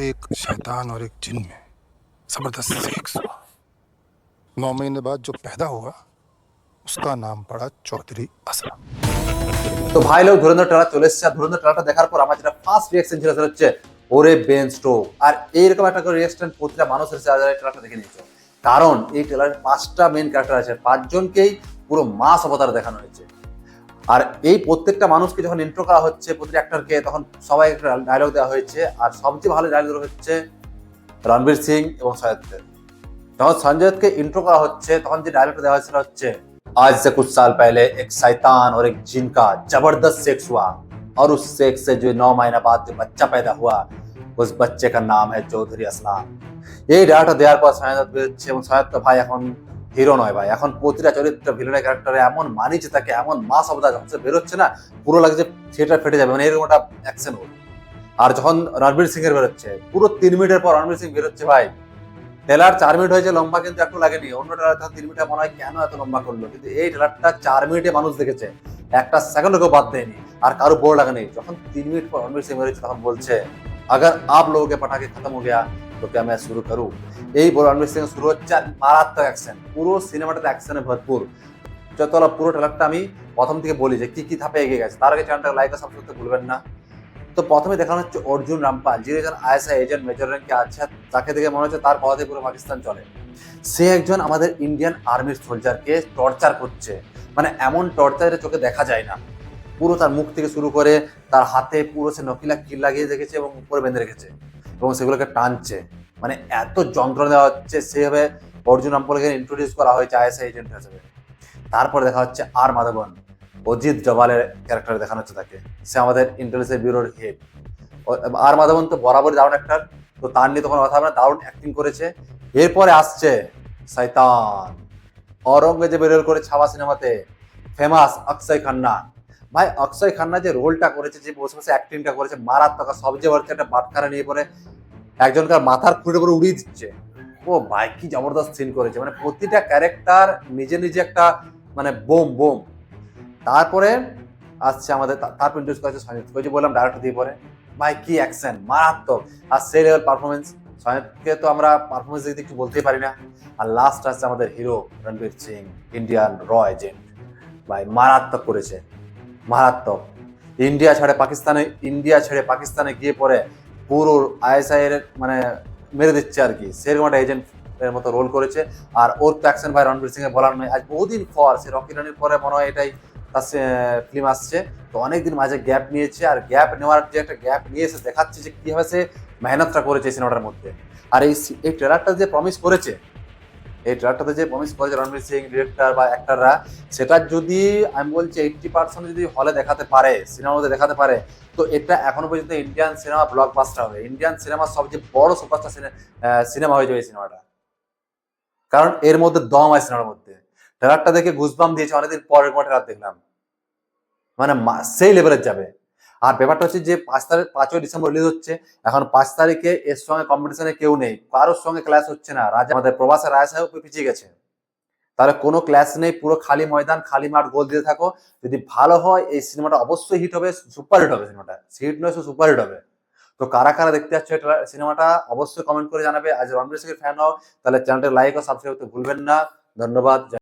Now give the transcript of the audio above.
एक शैतान और एक जिन में जबरदस्त सेक्स हुआ नौ महीने बाद जो पैदा हुआ उसका नाम पड़ा चौधरी असलम তো ভাই লোক ধুরন্ধর ট্রেলার চলে এসেছে আর ধুরন্ধর ট্রেলারটা দেখার পর আমার যেটা ফার্স্ট রিয়াকশন ছিল সেটা হচ্ছে ওরে বেন স্টোক আর এইরকম একটা করে রিয়াকশন প্রতিটা মানুষ এসেছে যারা এই ট্রেলারটা দেখে নিয়েছে কারণ এই ট্রেলারে পাঁচটা মেন ক্যারেক্টার আছে পাঁচজনকেই পুরো মাস অবতার দেখানো হয়েছে আর এই প্রত্যেকটা মানুষকে যখন ইন্ট্রো করা হচ্ছে প্রতিটা অ্যাক্টরকে তখন সবাই একটা ডায়লগ দেওয়া হয়েছে আর সবচেয়ে ভালো ডায়লগ হচ্ছে রণবীর সিং এবং সৈয়দদের যখন সঞ্জয় দত্তকে ইন্ট্রো করা হচ্ছে তখন যে ডায়লগটা দেওয়া হয়েছিল হচ্ছে आज से कुछ साल पहले एक शैतान और एक जिन का जबरदस्त सेक्स हुआ और उस सेक्स से जो नौ महीना बाद जो बच्चा पैदा हुआ उस बच्चे का नाम है চৌধুরী আসলাম এই ডাটা দেওয়ার পর সৈয়দ বেরোচ্ছে এবং সৈয়দ তো ভাই এখন হিরো নয় ভাই এখন প্রতিটা চরিত্র ভিলেনের ক্যারেক্টারে এমন মানিছে তাকে এমন মাস অবদান যখন সে বেরোচ্ছে না পুরো লাগছে থিয়েটার ফেটে যাবে মানে এরকম একটা অ্যাকশন ওর আর যখন রণবীর সিং এর বেরোচ্ছে পুরো তিন মিনিটের পর রণবীর সিং বেরোচ্ছে ভাই ট্রেলার চার মিনিট হয়েছে লম্বা কিন্তু একটু লাগেনি অন্য ট্রেলার তিন মিনিটে মনে হয় কেন এত লম্বা করলো কিন্তু এই ট্রেলারটা চার মিনিটে মানুষ দেখেছে একটা সেকেন্ডও বাদ দেয়নি আর কারো বোর লাগেনি যখন তিন মিনিট পর রণবীর সিং বেরোচ্ছে তখন বলছে अगर आप लोगों के पटाखे खत्म हो गया तो क्या मैं शुरू करूं এই বলে রণবীর সিং শুরু হচ্ছে মারাত্মক অ্যাকশন পুরো সিনেমাটাতে অ্যাকশনে ভরপুর। চলো পুরো ট্রেলারটা আমি প্রথম থেকে বলি যে কি কি ধাপে এগিয়ে গেছে, তার আগে চ্যানেলটা লাইক আর সাবস্ক্রাইব করতে ভুলবেন না। তো প্রথমে দেখানো হচ্ছে অর্জুন রামপাল, যিনি একজন আইএসআই এজেন্ট মেজর র্যাঙ্কে আছে তাকে দেখে মনে হচ্ছে তার কথাতে পুরো পাকিস্তান চলে। সে একজন আমাদের ইন্ডিয়ান আর্মির সোলজারকে টর্চার করছে। মানে এমন টর্চার চোখে দেখা যায় না। পুরো তার মুখ থেকে শুরু করে তার হাতে পুরো সে নকিলা কিল লাগিয়ে রেখেছে এবং উপরে বেঁধে রেখেছে এবং সেগুলোকে টানছে। মানে এত যন্ত্রণা দেওয়া হচ্ছে সেভাবে অর্জুন রামপালকে ইন্ট্রোডিউস করা হয়েছে আইএসআই এজেন্ট হিসেবে। তারপর দেখা হচ্ছে আর মাধবন, অজিত ডোভালের ক্যারেক্টার দেখানো হচ্ছে তাকে। সে আমাদের ইন্টেলিজেন্স ব্যুরোর হেড আর মাধবন তো বরাবরই দারুণ অ্যাক্টার তো তার নিয়ে তখন কথা হবে না, দারুণ অ্যাক্টিং করেছে। এরপরে আসছে শয়তান। অরঙ্গজেব রোল করে ছাওয়া সিনেমাতে ফেমাস অক্ষয় খান্না। ভাই, অক্ষয় খান্না যে রোলটা করেছে, যে বসে বসে অ্যাক্টিংটা করেছে, মারাত্মক সবচেয়ে বড় একটা বাটখারা নিয়ে পরে একজনকার মাথার খুঁড়ে করে উড়িয়ে দিচ্ছে। ও ভাই, কি জবরদস্ত সিন করেছে। মানে প্রতিটা ক্যারেক্টার নিজে নিজে একটা মানে বোম বোম। তারপরে আসছে আমাদের তারপর ইন্ট্রোডিউস করেছে সৈয়দ। ওই যে বললাম ডাইরেক্টর দিয়ে পরে, ভাই, কি অ্যাকশন মারাত্মক। আর সেই লেভেল পারফরমেন্স সৈয়দকে তো আমরা পারফরমেন্স দিকে কিছু বলতেই পারি না। আর লাস্ট আসছে আমাদের হিরো রণবীর সিং ইন্ডিয়ান র এজেন্ট ভাই, মারাত্মক করেছে। মারাত্মক। ইন্ডিয়া ছেড়ে পাকিস্তানে, ইন্ডিয়া ছেড়ে পাকিস্তানে গিয়ে পরে পুরো আইএসআই এর মানে মেরে দিচ্ছে আর কি। সেরকম একটা এজেন্ট এর মতো রোল করেছে। আর ওর তো অ্যাকশন ভাই রণবীর সিং এর বলার নয়। আজ বহুদিন পর, সে রকি রানির পরে মনে হয় এটাই তার ফিল্ম আসছে। তো অনেকদিন মাঝে গ্যাপ নিয়েছে। আর গ্যাপ নেওয়ার যে একটা গ্যাপ নিয়ে এসে দেখাচ্ছে যে কীভাবে সে মেহনতটা করেছে সিনেমাটার মধ্যে। আর এই এই ট্রেলারটা যে প্রমিস করেছে এই ট্রেলারটাতে যে প্রমিস করেছে রণবীর সিং ডিরেক্টর বা অ্যাক্টররা সেটা যদি, আমি বলছি এইটটি পার্সেন্ট যদি হলে দেখাতে পারে সিনেমার মধ্যে দেখাতে পারে, তো এটা এখনও পর্যন্ত ইন্ডিয়ান সিনেমা ব্লকবাস্টার হবে। ইন্ডিয়ান সিনেমার সবচেয়ে বড় সুপারস্টার সিনেমা হয়ে যাবে এই সিনেমাটা কারণ এর মধ্যে দম আছে সিনেমার মধ্যে। ট্রেলারটা দেখে গুজবাম দিয়েছে, অনেকদিন পরের কোনো ট্রেলার দেখলাম। মানে সেই লেভেলের যাবে। আর ব্যাপারটা হচ্ছে যে পাঁচ তারিখ, পাঁচই ডিসেম্বর রিলিজ হচ্ছে, এখন পাঁচ তারিখে এর সঙ্গে কম্পিটিশনে কেউ নেই, কারোর সঙ্গে ক্লাস হচ্ছে না, রাজা আমাদের প্রবাসের রায় সাহেব পিছিয়ে গেছে। তাহলে কোনো ক্লাস নেই, পুরো খালি ময়দান, খালি মাঠ, গোল দিতে থাকো। যদি ভালো হয়, এই সিনেমাটা অবশ্যই হিট হবে সুপার হিট হবে সিনেমাটা। হিট নয় সুপার হিট হবে। তো কারা কারা দেখতে যাচ্ছে সিনেমাটা, অবশ্যই কমেন্ট করে জানাবে। আজ রণবীর সিং ফ্যান হও, তাহলে চ্যানেলটা লাইক ও সাবস্ক্রাইব করতে ভুলবেন না। ধন্যবাদ।